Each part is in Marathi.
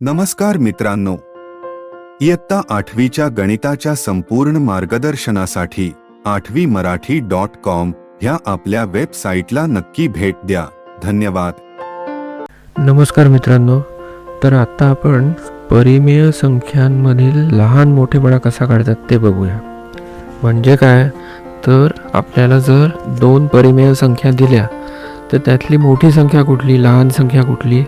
नमस्कार मित्रांनो. इयत्ता आठवीच्या गणिताच्या संपूर्ण मार्गदर्शनासाठी आठवी मराठी डॉट कॉम ह्या आपल्या वेबसाईटला नक्की भेट द्या. धन्यवाद. नमस्कार मित्रांनो. तर आता आपण परिमेय संख्यांमधील लहान मोठेपणा कसा काढतात ते बघूया. म्हणजे काय? तर आपल्याला जर दोन परिमेय संख्या दिल्या तर त्यातली मोठी संख्या कुठली लहान संख्या कुठली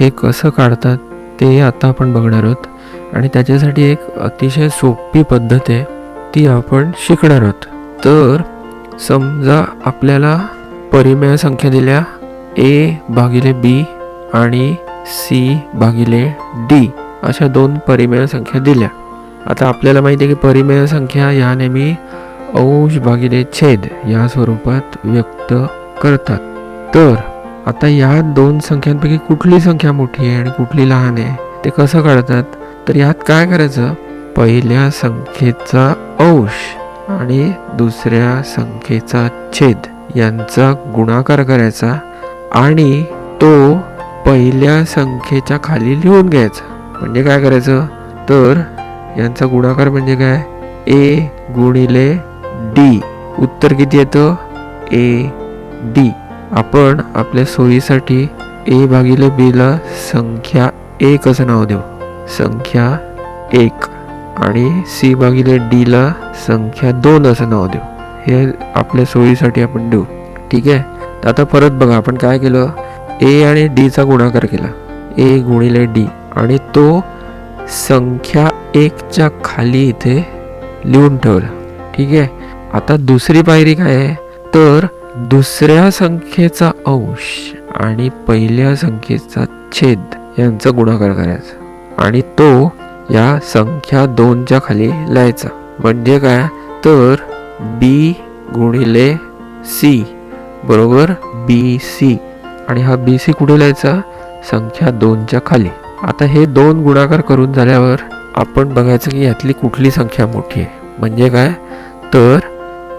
हे कसं काढतात? ते आत्ता आपण बघणार आहोत. आणि त्याच्यासाठी एक अतिशय सोपी पद्धत आहे ती आपण शिकणार आहोत. तर समजा आपल्याला परिमेय संख्या दिल्या ए भागिले बी आणि सी भागिले डी अशा दोन परिमेय संख्या दिल्या. आता आपल्याला माहिती आहे की परिमेय संख्या या नेहमी अंश भागिले छेद या स्वरूपात व्यक्त करतात. तर आता या दोन संख्यांपैकी कुठली संख्या मोठी आहे आणि कुठली लहान आहे ते कसं काढतात तर यात काय करायचं? पहिल्या संख्येचा अंश आणि दुसऱ्या संख्येचा छेद यांचा गुणाकार करायचा आणि तो पहिल्या संख्येच्या खाली लिहून घ्यायचा. म्हणजे काय करायचं? तर यांचा गुणाकार म्हणजे काय? ए गुणिले डी उत्तर किती येतं? ए डी आपण आपल्या सोयीसाठी ए भागिले बीला संख्या एक असं नाव देऊ. संख्या एक आणि सी भागिले डीला संख्या दोन असं नाव देऊ. हे आपल्या सोयीसाठी आपण देऊ. ठीक आहे? तर आता परत बघा आपण काय केलं? ए आणि डीचा गुणाकार केला. ए गुणिले डी आणि तो संख्या एकच्या खाली इथे लिहून ठेवला. ठीक आहे? आता दुसरी पायरी काय आहे? तर दुसऱ्या संख्येचा अंश आणि पहिल्या संख्येचा छेद यांचा गुणाकार करायचा. आणि तो या संख्या दोनच्या खाली लिहायचा. म्हणजे काय? तर बी गुणिले सी बरोबर? बी सी आणि हा बी सी कुठे लिहायचा? संख्या दोनच्या खाली. आता हे दोन गुणाकार करून झाल्यावर आपण बघायचं की यातली कुठली संख्या मोठी आहे. म्हणजे काय? तर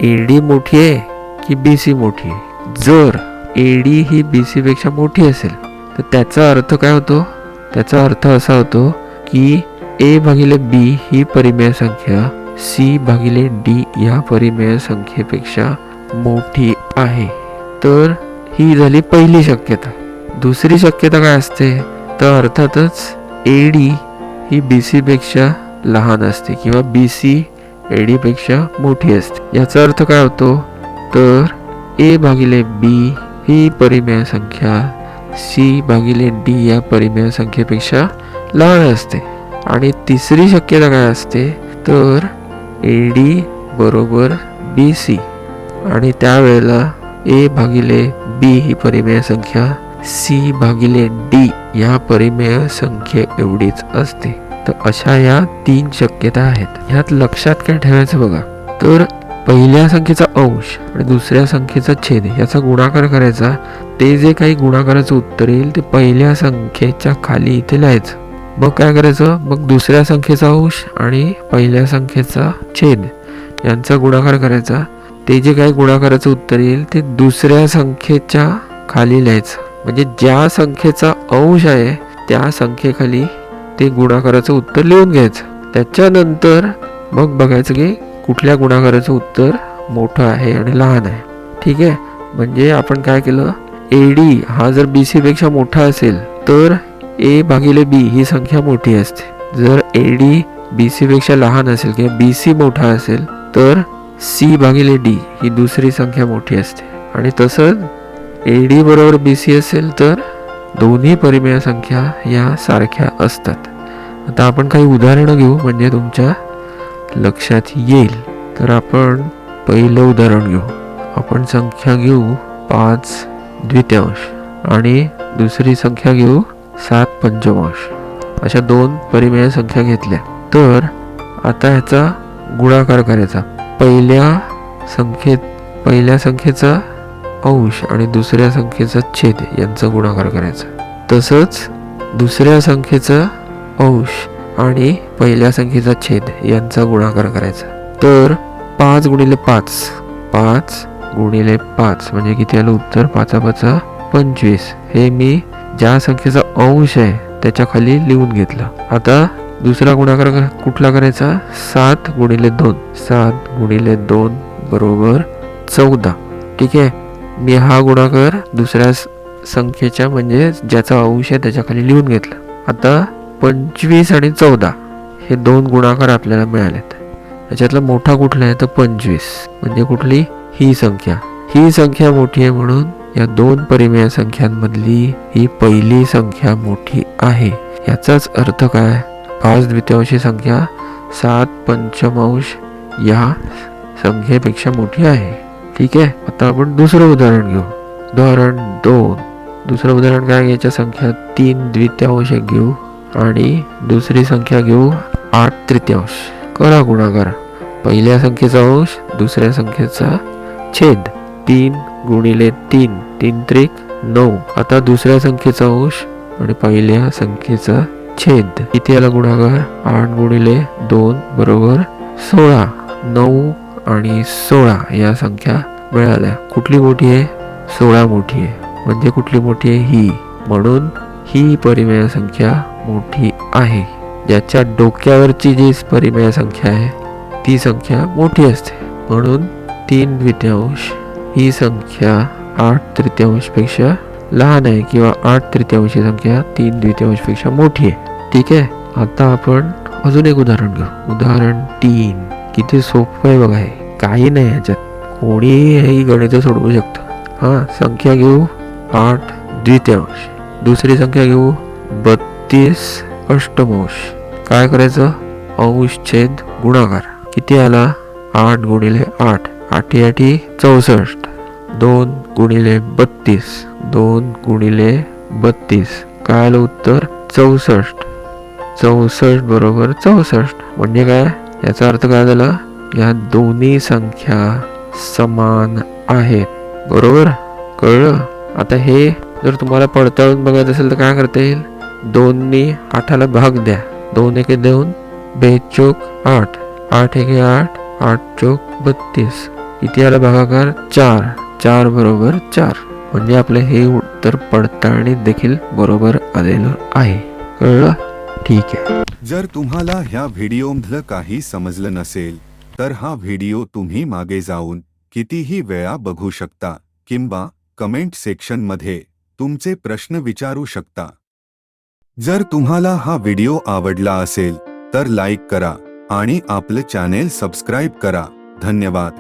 एडी मोठी आहे. की बी सी मोठी आहे. जर डी ही बी सीपेक्षा मोठी असेल तर त्याचा अर्थ काय होतो? त्याचा अर्थ असा होतो की ए भागिले बी ही परिमेय संख्या सी भागिले डी या परिमेय संख्येपेक्षा मोठी आहे. तर ही झाली पहिली शक्यता. दुसरी शक्यता काय असते? तर अर्थातच ए डी ही बी सीपेक्षा लहान असते किंवा बी सी ए डीपेक्षा मोठी असते. याचा अर्थ काय होतो? तर ए भागिले बी ही परिमेय संख्या सी भागिले डी या परिमेय संख्येपेक्षा लहान असते. आणि तिसरी शक्यता काय असते? तर ए डी बरोबर बी सी आणि त्यावेळेला ए भागिले बी ही परिमेय संख्या सी भागिले डी या परिमेय संख्ये एवढीच असते. तर अशा या तीन शक्यता आहेत. ह्यात लक्षात काय ठेवायचं बघा. तर पहिल्या संख्येचा अंश आणि दुसऱ्या संख्येचा छेद याचा गुणाकार करायचा. ते जे काही गुणाकाराचं उत्तर येईल ते पहिल्या संख्येच्या खाली इथे लिहायचं. मग काय करायचं? मग दुसऱ्या संख्येचा अंश आणि पहिल्या संख्येचा छेद यांचा गुणाकार करायचा. ते जे काही गुणाकाराचं उत्तर येईल ते दुसऱ्या संख्येच्या खाली लिहायचं. म्हणजे ज्या संख्येचा अंश आहे त्या संख्येखाली ते गुणाकाराचं उत्तर लिहून घ्यायचं. त्याच्यानंतर मग बघायचं की कुठल्या गुणाकाराचं उत्तर मोठं आहे आणि लहान आहे. ठीक आहे? म्हणजे आपण काय केलं? ए डी हा जर बी सीपेक्षा मोठा असेल तर ए भागिले बी ही संख्या मोठी असते. जर ए डी बी सीपेक्षा लहान असेल किंवा बी सी मोठा असेल तर सी भागिले डी ही दुसरी संख्या मोठी असते. आणि तसंच ए डी बरोबर बी सी असेल तर दोन्ही परिमेय संख्या या सारख्या असतात. आता आपण काही उदाहरणं घेऊ म्हणजे तुमच्या लक्षात येईल तर आपण पहिलं उदाहरण घेऊ. आपण संख्या घेऊ पाच द्वितीयांश आणि दुसरी संख्या घेऊ सात पंचमांश. अशा दोन परिमेय संख्या घेतल्या. तर आता ह्याचा गुणाकार करायचा. पहिल्या संख्येत पहिल्या संख्येचा अंश आणि दुसऱ्या संख्येचा छेद यांचा गुणाकार करायचा. तसंच दुसऱ्या संख्येचा अंश आणि पहिल्या संख्येचा छेद यांचा गुणाकार करायचा. तर पाच गुणिले पाच पाच गुणिले पाच म्हणजे किती आलं उत्तर? पाचा पाचा पंचवीस. हे मी ज्या संख्येचा अंश आहे त्याच्याखाली लिहून घेतलं. आता दुसरा गुणाकार कुठला करायचा? सात गुणिले दोन. सात गुणिले दोन बरोबर चौदा. ठीक आहे? मी हा गुणाकार दुसऱ्या संख्येच्या म्हणजे ज्याचा अंश आहे त्याच्याखाली लिहून घेतला. आता पंचवीस आणि चौदा हे दोन गुणाकार आपल्याला मिळालेत. याच्यातला मोठा कुठला आहे? तर पंचवीस. म्हणजे कुठली? ही संख्या. ही संख्या मोठी आहे म्हणून या दोन परिमेय संख्यांमधली ही पहिली संख्या मोठी आहे. याचाच अर्थ काय? पाच द्वितीयांशी संख्या सात पंचमांश या संख्येपेक्षा मोठी आहे. ठीक आहे? आता आपण दुसरं उदाहरण घेऊ. उदाहरण दोन. दुसरं उदाहरण काय? घ्यायच्या संख्या तीन द्वितीयांश घेऊ. आणि दुसरी संख्या घेऊ आठ तृतीयांश. करा गुणाकार. पहिल्या संख्येचा अंश दुसऱ्या संख्येचा छेद. तीन गुणिले तीन तीन त्रिक नऊ. आता दुसऱ्या संख्येचा अंश आणि पहिल्या संख्येचा छेद. किती आला गुणाकार? आठ गुणिले दोन बरोबर सोळा. नऊ आणि सोळा या संख्या मिळाल्या. कुठली मोठी आहे? सोळा मोठी आहे. म्हणजे कुठली मोठी आहे? ही. म्हणून ही परिमेय संख्या मोठी आहे. ज्याच्या डोक्यावरची जी परिमेय संख्या आहे ती संख्या मोठी असते. म्हणून तीन द्वितीयांश ही संख्या आठ तृतीयांशपेक्षा लहान आहे किंवा आठ तृतीयांश ही संख्या तीन द्वितीयांशपेक्षा मोठी आहे. ठीक आहे? आता आपण अजून एक उदाहरण घेऊ. उदाहरण तीन. किती सोपं आहे बघा हे. काही नाही याच्यात. कोणीही गणित सोडवू शकतं. हां संख्या घेऊ आठ द्वितीयांश. दुसरी संख्या घेऊ बत्तीस. अष्टमांश काय करायचं? अंश छेद गुणाकार. किती आला? आठ गुणिले आठ. आठी आठी चौसष्ट. दोन गुणिले बत्तीस. दोन गुणिले बत्तीस. काय आलं उत्तर? चौसष्ट. चौसष्ट बरोबर चौसष्ट. म्हणजे काय? याचा अर्थ काय झाला? या दोन्ही संख्या समान आहेत. बरोबर? कळलं? आता हे जर तुम्हाला पडताळून बघायचं असेल तर काय करता येईल? दोननी आठाला भाग द्या. दोन एके दोन बे चोक आठ आठ एके आठ आठ चोक बत्तीस. किती आला भागाकार? चार. चार बरोबर चार. म्हणजे आपलं हे उत्तर पडताळणी देखील बरोबर आलेलं आहे. कळलं? ठीक आहे. जर तुम्हाला ह्या व्हिडिओमधलं काही समजलं नसेल तर हा व्हिडिओ तुम्ही मागे जाऊन कितीही वेळा बघू शकता. किंवा कमेंट सेक्शनमध्ये तुमचे प्रश्न विचारू शकता. जर तुम्हाला हा व्हिडिओ आवडला असेल तर लाईक करा आणि आपलं चॅनेल सबस्क्राईब करा. धन्यवाद.